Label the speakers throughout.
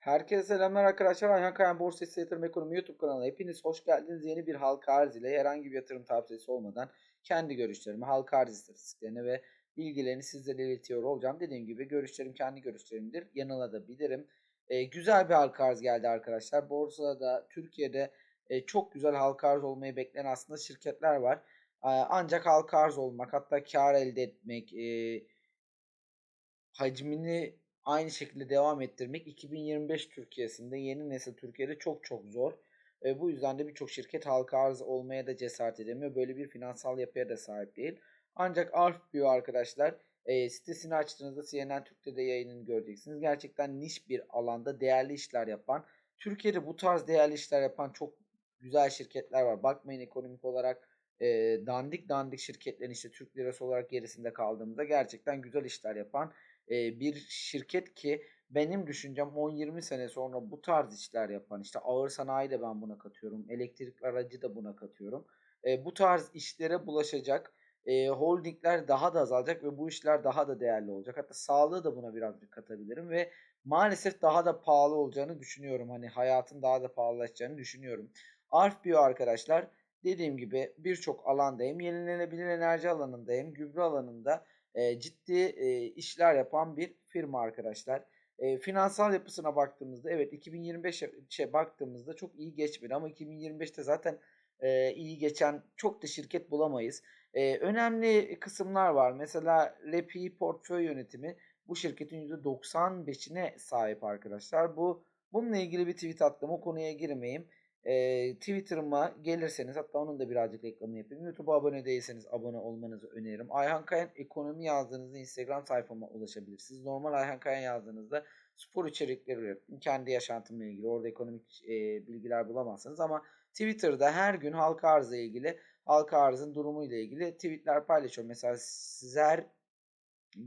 Speaker 1: Herkese selamlar arkadaşlar. Ayhan Kayan Borsa Hisse Yatırım Ekonomi YouTube kanalına hepiniz hoş geldiniz. Yeni bir halka arz ile herhangi bir yatırım tavsiyesi olmadan kendi görüşlerimi, halka arz istatistiklerini ve bilgilerini sizlere iletiyor olacağım. Dediğim gibi görüşlerim kendi görüşlerimdir. Yanılabilirim. Ee, güzel bir halka arz geldi arkadaşlar. Borsada, Türkiye'de e, çok güzel halka arz olmayı bekleyen aslında şirketler var. Ee, ancak halka arz olmak, hatta kar elde etmek, e, hacmini aynı şekilde devam ettirmek 2025 Türkiye'sinde yeni nesil Türkiye'de çok çok zor. E, bu yüzden de birçok şirket halka arz olmaya da cesaret edemiyor. Böyle bir finansal yapıya da sahip değil. Ancak Arfbio arkadaşlar e, sitesini açtığınızda CNN Türk'te de yayınını göreceksiniz. Gerçekten niş bir alanda değerli işler yapan, Türkiye'de bu tarz değerli işler yapan çok güzel şirketler var. Bakmayın ekonomik olarak e, dandik dandik şirketlerin işte Türk lirası olarak gerisinde kaldığımızda gerçekten güzel işler yapan bir şirket ki benim düşüncem 10-20 sene sonra bu tarz işler yapan işte ağır sanayi de ben buna katıyorum. Elektrikli aracı da buna katıyorum. E, bu tarz işlere bulaşacak e, holdingler daha da azalacak ve bu işler daha da değerli olacak. Hatta sağlığı da buna birazcık katabilirim ve maalesef daha da pahalı olacağını düşünüyorum. Hani hayatın daha da pahalılaşacağını düşünüyorum. Arfbio arkadaşlar dediğim gibi birçok alandayım. Yenilenebilir enerji alanındayım. Gübre alanında e, ciddi e, işler yapan bir firma arkadaşlar. E, finansal yapısına baktığımızda evet 2025'e baktığımızda çok iyi geçmedi ama 2025'te zaten e, iyi geçen çok da şirket bulamayız. E, önemli kısımlar var. Mesela LPI portföy yönetimi bu şirketin %95'ine sahip arkadaşlar. Bu bununla ilgili bir tweet attım. O konuya girmeyeyim. E, Twitter'ıma gelirseniz hatta onun da birazcık reklamını yapayım. YouTube'a abone değilseniz abone olmanızı öneririm. Ayhan Kayan ekonomi yazdığınızda Instagram sayfama ulaşabilirsiniz. Normal Ayhan Kayan yazdığınızda spor içerikleri ürettim. Kendi yaşantımla ilgili orada ekonomik e, bilgiler bulamazsınız ama Twitter'da her gün halka arzla ilgili halka arzın durumu ile ilgili tweetler paylaşıyorum. Mesela Zer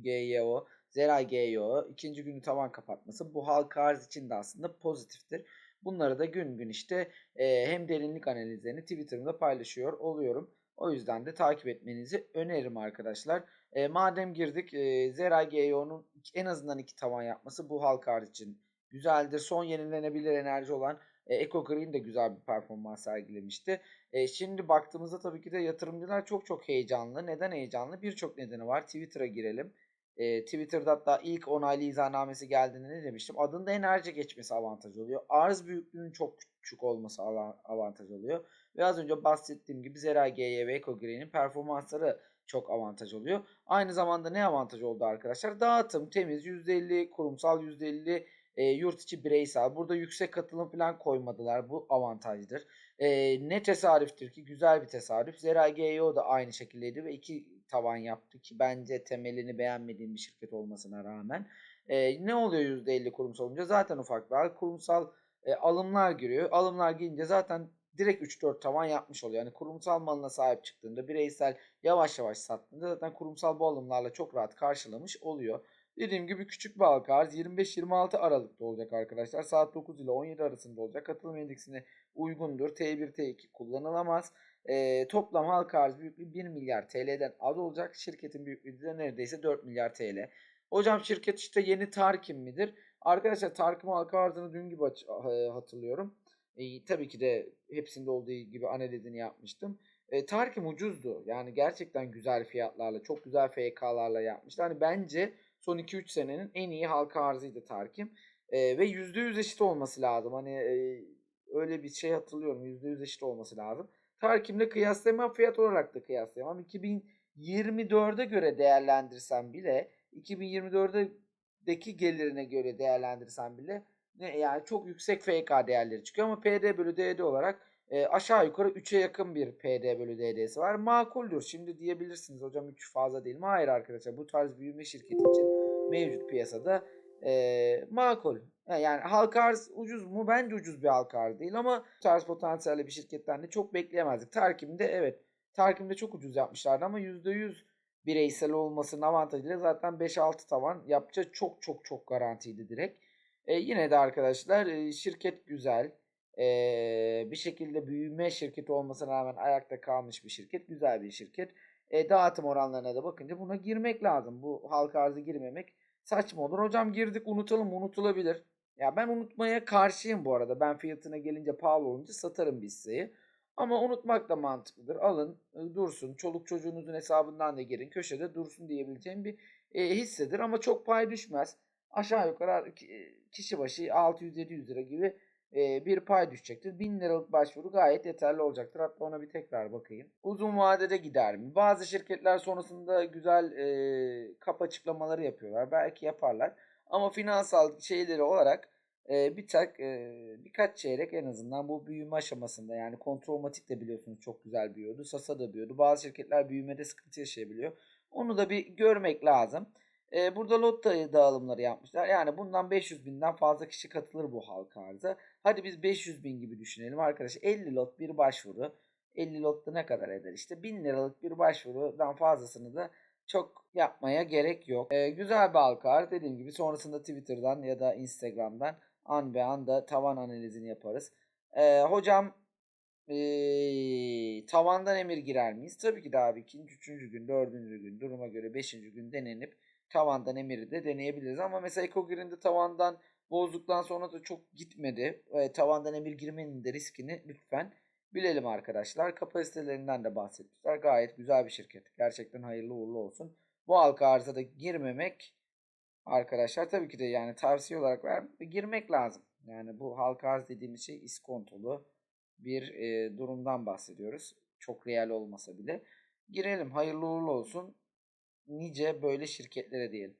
Speaker 1: GYO, Zeray GYO ikinci günü tavan kapatması bu halka arz için de aslında pozitiftir. Bunları da gün gün işte e, hem derinlik analizlerini Twitter'ımda paylaşıyor oluyorum. O yüzden de takip etmenizi öneririm arkadaşlar. E, madem girdik e, Zeray GEO'nun en azından iki tavan yapması bu halka arz için güzeldir. Son yenilenebilir enerji olan e, Eco Green de güzel bir performans sergilemişti. E, şimdi baktığımızda tabii ki de yatırımcılar çok çok heyecanlı. Neden heyecanlı? Birçok nedeni var. Twitter'a girelim. E, Twitter'da hatta ilk onaylı izahnamesi geldiğinde ne demiştim? Adında enerji geçmesi avantaj oluyor. Arz büyüklüğünün çok küçük olması avantaj oluyor. Ve az önce bahsettiğim gibi Zera GY ve Eco Green'in performansları çok avantaj oluyor. Aynı zamanda ne avantaj oldu arkadaşlar? Dağıtım temiz %50 kurumsal %50 e, yurt içi bireysel. Burada yüksek katılım falan koymadılar. Bu avantajdır. E, ne tesadüftür ki güzel bir tesadüf. Zera GEO da aynı şekildeydi ve iki tavan yaptı ki bence temelini beğenmediğim bir şirket olmasına rağmen. E, ne oluyor %50 kurumsal olunca? Zaten ufak bir. Kurumsal e, alımlar giriyor. Alımlar girince zaten direkt 3-4 tavan yapmış oluyor. Yani kurumsal malına sahip çıktığında bireysel yavaş yavaş sattığında zaten kurumsal bu alımlarla çok rahat karşılamış oluyor. Dediğim gibi küçük bir halka arz 25-26 Aralık'ta olacak arkadaşlar. Saat 9 ile 17 arasında olacak. Katılım endeksine uygundur. T1, T2 kullanılamaz. E, toplam halka arz büyüklüğü 1 milyar TL'den az olacak. Şirketin büyüklüğü de neredeyse 4 milyar TL. Hocam şirket işte yeni Tarkim midir? Arkadaşlar Tarkim halka arzını dün gibi hatırlıyorum. E, tabii ki de hepsinde olduğu gibi analizini yapmıştım. E, Tarkim ucuzdu. Yani gerçekten güzel fiyatlarla, çok güzel FK'larla yapmıştı. Hani bence son 2-3 senenin en iyi halka arzıydı Tarkim. E, ve %100 eşit olması lazım. Hani e, öyle bir şey hatırlıyorum. %100 eşit olması lazım. Tarkim'le kıyaslayamam. Fiyat olarak da kıyaslayamam. 2024'e göre değerlendirsem bile 2024'deki gelirine göre değerlendirsem bile ne yani çok yüksek FK değerleri çıkıyor ama PD bölü DD olarak e, aşağı yukarı 3'e yakın bir PD bölü DD'si var. Makuldür. Şimdi diyebilirsiniz hocam 3 fazla değil mi? Hayır arkadaşlar bu tarz büyüme şirketi için mevcut piyasada e, makul. Yani halka arz ucuz mu? Bence ucuz bir halka arz değil ama bu tarz potansiyelli bir şirketten de çok bekleyemezdik. Tarkim'de evet Tarkim'de çok ucuz yapmışlardı ama %100 bireysel olmasının avantajıyla zaten 5-6 tavan yapacağı çok çok çok garantiydi direkt. E, yine de arkadaşlar şirket güzel. E, bir şekilde büyüme şirketi olmasına rağmen ayakta kalmış bir şirket. Güzel bir şirket. E, dağıtım oranlarına da bakınca buna girmek lazım. Bu halka arzı girmemek saçma olur. Hocam girdik unutalım unutulabilir. Ya ben unutmaya karşıyım bu arada. Ben fiyatına gelince pahalı olunca satarım bir hisseyi. Ama unutmak da mantıklıdır. Alın, e, dursun. Çoluk çocuğunuzun hesabından da girin. Köşede dursun diyebileceğim bir e, hissedir. Ama çok pay düşmez. Aşağı yukarı e, kişi başı 600-700 lira gibi e, bir pay düşecektir. 1000 liralık başvuru gayet yeterli olacaktır. Hatta ona bir tekrar bakayım. Uzun vadede gider mi? Bazı şirketler sonrasında güzel e, kap açıklamaları yapıyorlar. Belki yaparlar. Ama finansal şeyleri olarak e, bir tak e, birkaç çeyrek en azından bu büyüme aşamasında yani Kontrolmatik de biliyorsunuz çok güzel büyüyordu. Sasa da büyüyordu. Bazı şirketler büyümede sıkıntı yaşayabiliyor. Onu da bir görmek lazım. E, burada lot da- dağılımları yapmışlar. Yani bundan 500 binden fazla kişi katılır bu halka arza. Hadi biz 500 bin gibi düşünelim arkadaş. 50 lot bir başvuru. 50 lotta ne kadar eder? İşte 1000 liralık bir başvurudan fazlasını da çok yapmaya gerek yok. Ee, güzel bir halka arz. Dediğim gibi sonrasında Twitter'dan ya da Instagram'dan an be an da tavan analizini yaparız. Ee, hocam ee, tavandan emir girer miyiz? Tabii ki de abi ikinci, üçüncü gün, dördüncü gün duruma göre beşinci gün denenip tavandan emiri de deneyebiliriz. Ama mesela Ekogrin'de tavandan bozduktan sonra da çok gitmedi. E, tavandan emir girmenin de riskini lütfen bilelim arkadaşlar. Kapasitelerinden de bahsetmişler. Gayet güzel bir şirket. Gerçekten hayırlı uğurlu olsun. Bu halka arıza da girmemek arkadaşlar tabii ki de yani tavsiye olarak ver, girmek lazım. Yani bu halka arz dediğimiz şey iskontolu bir e, durumdan bahsediyoruz. Çok real olmasa bile. Girelim hayırlı uğurlu olsun. Nice böyle şirketlere diyelim.